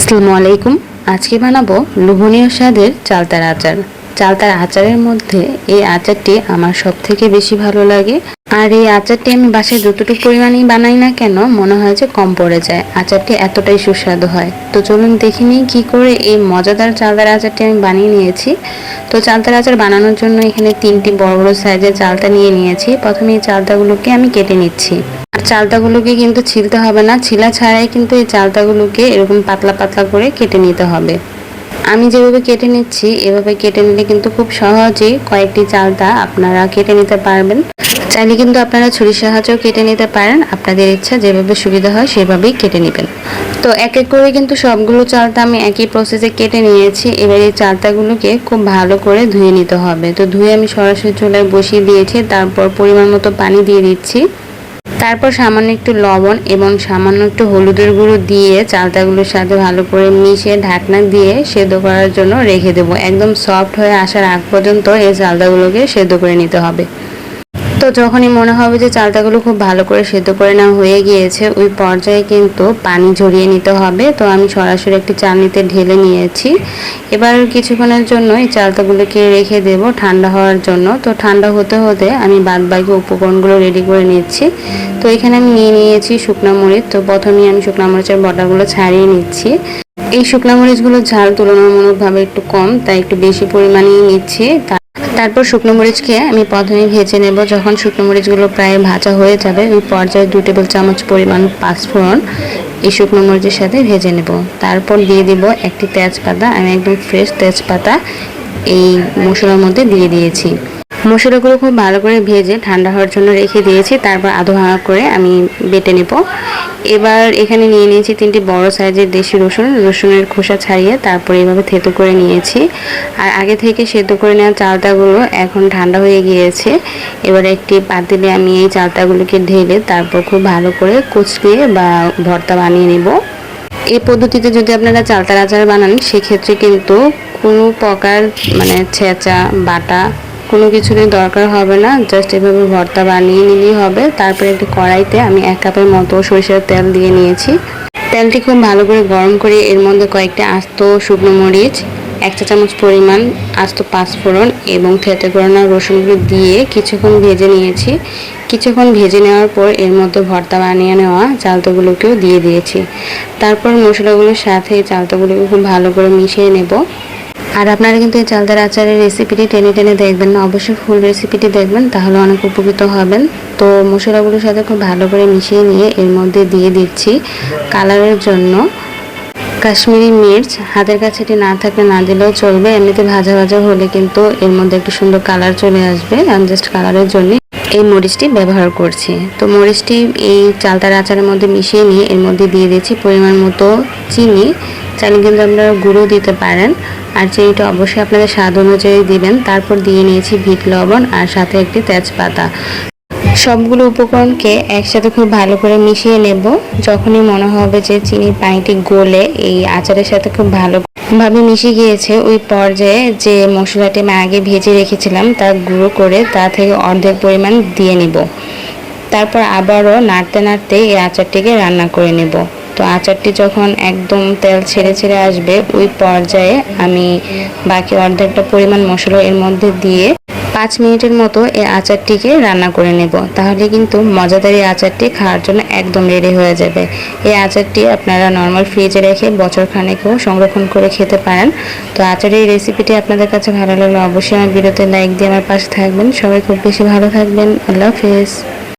আসসালামু আলাইকুম। আজকে বানাবো লোভনীয় স্বাদের চালতার আচার। চালতার আচারের মধ্যে এই আচারটি আমার সব থেকে বেশি ভালো লাগে। আর এই আচারটি আমি বাসায় যতটুকু পরিমাণেই বানাই না কেন, মনে হয় যে কম পড়ে যায়। আচারটি এতটাই সুস্বাদু হয়। তো চলুন দেখে নিই কী করে এই মজাদার চালতার আচারটি আমি বানিয়ে নিয়েছি। তো চালতার আচার বানানোর জন্য এখানে তিনটি বড় বড় সাইজের চালতা নিয়ে নিয়েছি। প্রথমে এই চালতাগুলোকে আমি কেটে নিচ্ছি। চালতাগুলোকে কিন্তু ছিলতে হবে না। ছিলা ছাড়াই কিন্তু এই চালতাগুলোকে এরকম পাতলা পাতলা করে কেটে নিতে হবে। আমি যেভাবে কেটে নিচ্ছি, এভাবে কেটে নিলে কিন্তু খুব সহজেই কয়েকটি চালতা আপনারা কেটে নিতে পারবেন। চাইলে কিন্তু আপনারা ছুরির সাহায্যেও কেটে নিতে পারেন। আপনাদের ইচ্ছা যেভাবে সুবিধা হয় সেভাবেই কেটে নেবেন। তো এক এক করে কিন্তু সবগুলো চালতা আমি একই প্রসেসে কেটে নিয়েছি। এবার এই চালতাগুলোকে খুব ভালো করে ধুয়ে নিতে হবে। তো ধুয়ে আমি সরাসরি চুলায় বসিয়ে দিয়েছি। তারপর পরিমাণ মতো পানি দিয়ে দিচ্ছি। তারপর সামান্য একটু লবণ এবং সামান্য একটু হলুদের গুঁড়ো দিয়ে চালতাগুলোর সাথে ভালো করে মিশিয়ে ঢাকনা দিয়ে সেদ্ধ করার জন্য রেখে দেবো। একদম সফট হয়ে আসার আগ পর্যন্ত এই চালতাগুলোকে সেদ্ধ করে নিতে হবে। তো যখনই মনে হবে যে চালতাগুলো খুব ভালো করে সেদ্ধ করে নেওয়া হয়ে গিয়েছে, ওই পর্যায়ে কিন্তু পানি ঝরিয়ে নিতে হবে। তো আমি সরাসরি একটি চালনিতে ঢেলে নিয়েছি। এবার কিছুক্ষণের জন্য এই চালতাগুলোকে রেখে দেব ঠান্ডা হওয়ার জন্য। তো ঠান্ডা হতে হতে আমি বাদ বাকি উপকরণগুলো রেডি করে নিচ্ছি। তো এখানে আমি নিয়ে নিয়েছি শুকনো মরিচ। তো প্রথমেই আমি শুকনো মরিচের বটাগুলো ছাড়িয়ে নিচ্ছি। এই শুকনো মরিচগুলোর ঝাল তুলনামূলকভাবে একটু কম, তাই একটু বেশি পরিমাণেই নিচ্ছি। তারপর শুকনো মরিচকে আমি প্রথমে ভেজে নেব। যখন শুকনো মরিচগুলো প্রায় ভাজা হয়ে যাবে ওই পর্যায়ে দু টেবিল চামচ পরিমাণ পাঁচফোড়ন এই শুকনো মরিচের সাথে ভেজে নেব। তারপর দিয়ে দিব একটি তেজপাতা। আমি একদম ফ্রেশ তেজপাতা এই মশলার মধ্যে দিয়ে দিয়েছি। মশলাগুলো খুব ভালো করে ভেজে ঠান্ডা হওয়ার জন্য রেখে দিয়েছি। তারপর আধো ভাঙা করে আমি বেটে নেব। এবার এখানে নিয়ে নিয়েছি তিনটি বড় সাইজের দেশি রসুন। রসুনের খোসা ছাড়িয়ে তারপর এভাবে থেতো করে নিয়েছি। আর আগে থেকে সেদ্ধ করে নেওয়া চালতাগুলো এখন ঠান্ডা হয়ে গিয়েছে। এবার একটি পাতিলে আমি এই চালতাগুলোকে ঢেলে তারপর খুব ভালো করে কুচকিয়ে বা ভর্তা বানিয়ে নেব। এই পদ্ধতিতে যদি আপনারা চালতার আচার বানান, সেক্ষেত্রে কিন্তু কোনো প্রকার মানে ছেঁচা, বাটা কোনো কিছুরই দরকার হবে না জাস্ট এভাবে ভর্তা বানিয়ে নিলেই হবে। তারপরে একটি কড়াইতে আমি এক কাপের মতো সরিষার তেল দিয়ে নিয়েছি। তেলটি খুব ভালো করে গরম করে এর মধ্যে কয়েকটি আস্ত শুকনো মরিচ, এক চা চামচ পরিমাণ আস্ত পাঁচফোড়ন এবং থেতে করানো রসুনগুলো দিয়ে কিছুক্ষণ ভেজে নিয়েছি। কিছুক্ষণ ভেজে নেওয়ার পর এর মধ্যে ভর্তা বানিয়ে নেওয়া চালতাগুলোকেও দিয়ে দিয়েছি। তারপর মশলাগুলোর সাথে চালতাগুলোকে খুব ভালো করে মিশিয়ে নেব। আর আপনারা কিন্তু এই চালদার আচারের রেসিপিটি টেনে টেনে দেখবেন না, অবশ্যই ফুল রেসিপিটি দেখবেন, তাহলে অনেক উপকৃত হবেন। তো মশলাগুলোর সাথে খুব ভালো করে মিশিয়ে নিয়ে এর মধ্যে দিয়ে দিচ্ছি কালারের জন্য। কাশ্মীরি মির্চ, হাতের কাছে এটি না থাকলে না দিলেও চলবে, এমনিতে ভাজা ভাজা হলে কিন্তু এর মধ্যে একটু সুন্দর কালার চলে আসবে আমি জাস্ট কালারের জন্য এই মরিচটি ব্যবহার করছি। তো মরিচটি এই চালতার আচারের মধ্যে মিশিয়ে নিয়ে এর মধ্যে দিয়ে দিচ্ছি পরিমাণ মতো চিনি। চাইলে কিন্তু আপনারা গুঁড়ো দিতে পারেন। আর চিনিটা অবশ্যই আপনাদের স্বাদ অনুযায়ী দেবেন। তারপর দিয়ে নিয়েছি ভিট লবণ আর সাথে একটি তেজপাতা। সবগুলো উপকরণকে একসাথে খুব ভালো করে মিশিয়ে নেব। যখনই মনে হবে যে চিনির পানিটি গলে, এই আচারের সাথে খুব ভালো ভাবে মিশে গিয়েছে, ওই পর্যায়ে যে মশলাটি আমি আগে ভেজে রেখেছিলাম, তা গুঁড়ো করে তা থেকে অর্ধেক পরিমাণ দিয়ে নিব। তারপর আবারও নাড়তে নাড়তে এই আচারটিকে রান্না করে নেব। তো আচারটি যখন একদম তেল ছেড়ে ছেড়ে আসবে, ওই পর্যায়ে আমি বাকি অর্ধেকটা পরিমাণ মশলা এর মধ্যে দিয়ে পাঁচ মিনিটের মতো এই আচারটিকে রান্না করে নেব। তাহলে কিন্তু মজাদার এই আচারটি খাওয়ার জন্য একদম রেডি হয়ে যাবে। এই আচারটি আপনারা নর্মাল ফ্রিজে রেখে বছর খানেকেও সংরক্ষণ করে খেতে পারেন। তো আচারের এই রেসিপিটি আপনাদের কাছে ভালো লাগলে অবশ্যই আমার ভিডিওতে লাইক দিয়ে আমার পাশে থাকবেন। সবাই খুব বেশি ভালো থাকবেন। আল্লাহ হাফেজ।